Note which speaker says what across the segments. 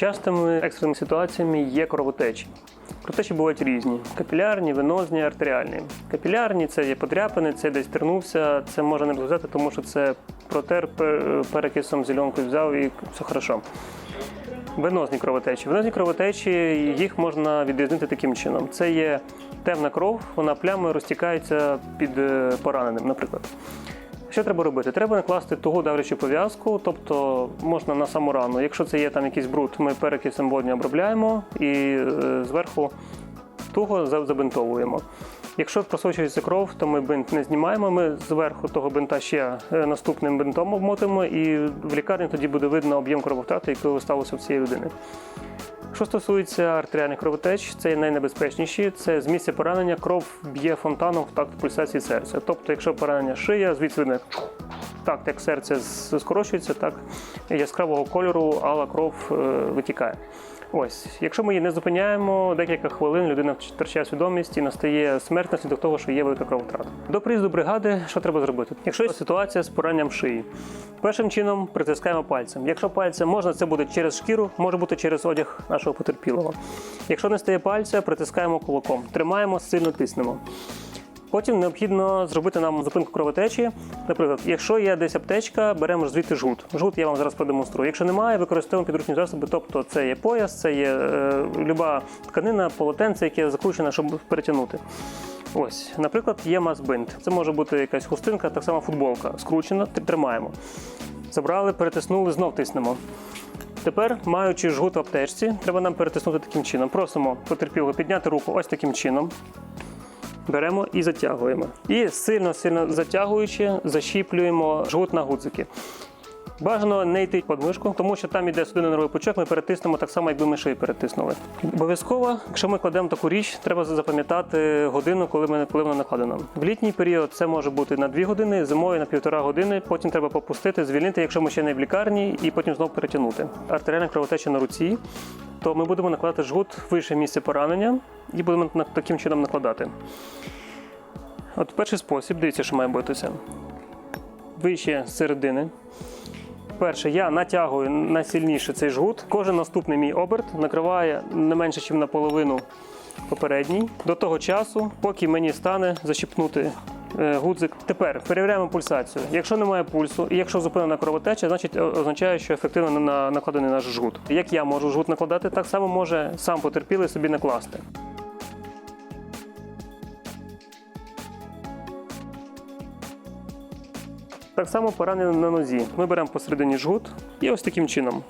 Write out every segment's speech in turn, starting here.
Speaker 1: Частими екстреними ситуаціями є кровотечі. Кровотечі бувають різні: капілярні, венозні, артеріальні. Капілярні це є подряпини, це десь тернувся, це може не розв'язати, тому що це протер пе- перекисом зеленкою взяв і все хорошо. Венозні кровотечі. Венозні кровотечі їх можна відрізнити таким чином. Це є темна кров, вона плямою розтікається під е, пораненим, наприклад. Що треба робити? Треба накласти тугу давлячу пов'язку, тобто можна на саму рану. Якщо це є там якийсь бруд, ми перекисом водня обробляємо і е, зверху туго за- забинтовуємо. Якщо просочується кров, то ми бинт не знімаємо. Ми зверху того бинта ще е, наступним бинтом обмотимо, і в лікарні тоді буде видно об'єм крововтрати, який сталося в цієї людини. Що стосується артеріальних кровотеч, це найнебезпечніші. Це з місця поранення кров б'є фонтаном в такт пульсації серця. Тобто, якщо поранення шия, звідси видно так, як серце скорочується, так яскравого кольору, ала кров е, витікає. Ось, якщо ми її не зупиняємо, декілька хвилин людина втрачає свідомість і настає смерть наслідок того, що є велика кровотрата. До приїзду бригади, що треба зробити? Якщо є ситуація з пораненням шиї, першим чином притискаємо пальцем. Якщо пальцем можна, це буде через шкіру, може бути через одяг нашого потерпілого. Якщо не стає пальця, притискаємо кулаком, тримаємо, сильно тиснемо. Потім необхідно зробити нам зупинку кровотечі. Наприклад, якщо є десь аптечка, беремо звідти жгут. Жгут я вам зараз продемонструю. Якщо немає, використовуємо підручні засоби, тобто це є пояс, це є е, люба тканина, полотенце, яке закручене, щоб перетягнути. Ось, наприклад, є мазбинт. Це може бути якась хустинка, так само футболка. Скручена, тримаємо. Забрали, перетиснули, знов тиснемо. Тепер, маючи жгут в аптечці, треба нам перетиснути таким чином. Просимо потерпілого підняти руку ось таким чином. Беремо і затягуємо. І сильно-сильно затягуючи, защіплюємо жгут на гудзики. Бажано не йти під мишку, тому що там іде судинний нервовий пучок, ми перетиснемо так само, якби ми шиї перетиснули. Обов'язково, якщо ми кладемо таку річ, треба запам'ятати годину, коли, ми, коли вона накладена. В літній період це може бути на 2 години, зимою на півтора години. Потім треба попустити, звільнити, якщо ми ще не в лікарні, і потім знову перетягнути. Артеріальна кровотеча на руці, то ми будемо накладати жгут вище місце поранення і будемо таким чином накладати. От перший спосіб, дивіться, що має бутися. Вище середини. Перше, я натягую найсильніше цей жгут. Кожен наступний мій оберт накриває не менше, ніж наполовину попередній. До того часу, поки мені стане защіпнути гудзик. Тепер перевіряємо пульсацію. Якщо немає пульсу і якщо зупинена кровотеча, значить означає, що ефективно на- накладений наш жгут. Як я можу жгут накладати, так само може сам потерпілий собі накласти. Так само поранення на нозі. Ми беремо посередині жгут і ось таким чином.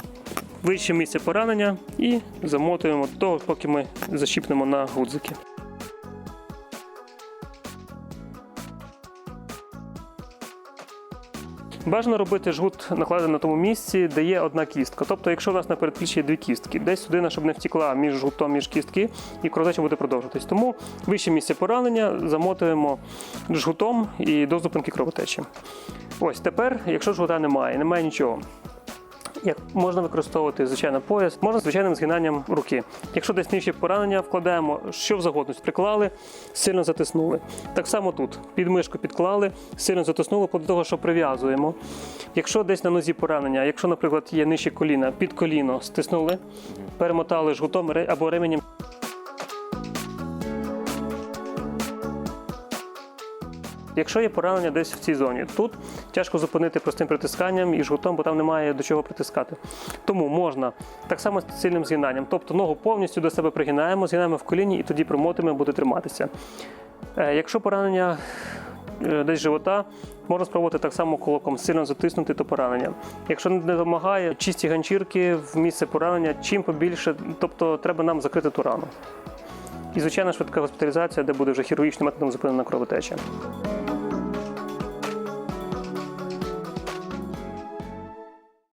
Speaker 1: Вище місце поранення і замотуємо того, поки ми защіпнемо на гудзики. Бажано робити жгут накладений на тому місці, де є одна кістка. Тобто, якщо у нас на передпліччі є дві кістки, десь судина, щоб не втікла між жгутом, між кістки, і кровотеча буде продовжуватись. Тому вище місце поранення замотуємо жгутом і до зупинки кровотечі. Ось тепер, якщо жгута немає, немає нічого. Як можна використовувати звичайно пояс, можна звичайним згинанням руки. Якщо десь нижче поранення, вкладаємо що завгодно, приклали, сильно затиснули. Так само тут під мишку підклали, сильно затиснули до того, що прив'язуємо. Якщо десь на нозі поранення, якщо, наприклад, є нижче коліна, під коліно стиснули, перемотали жгутом або ременем. Якщо є поранення десь в цій зоні, тут тяжко зупинити простим притисканням і жгутом, бо там немає до чого притискати. Тому можна так само з сильним згинанням. Тобто ногу повністю до себе пригинаємо, згинаємо в коліні і тоді примотуємо, буде триматися. Е, Якщо поранення е, десь живота, можна спробувати так само кулаком сильно затиснути то поранення. Якщо не допомагає, чисті ганчірки в місце поранення, чим побільше, тобто треба нам закрити ту рану. І звичайно швидка госпіталізація, де буде вже хірургічним методом зупинена кровотеча.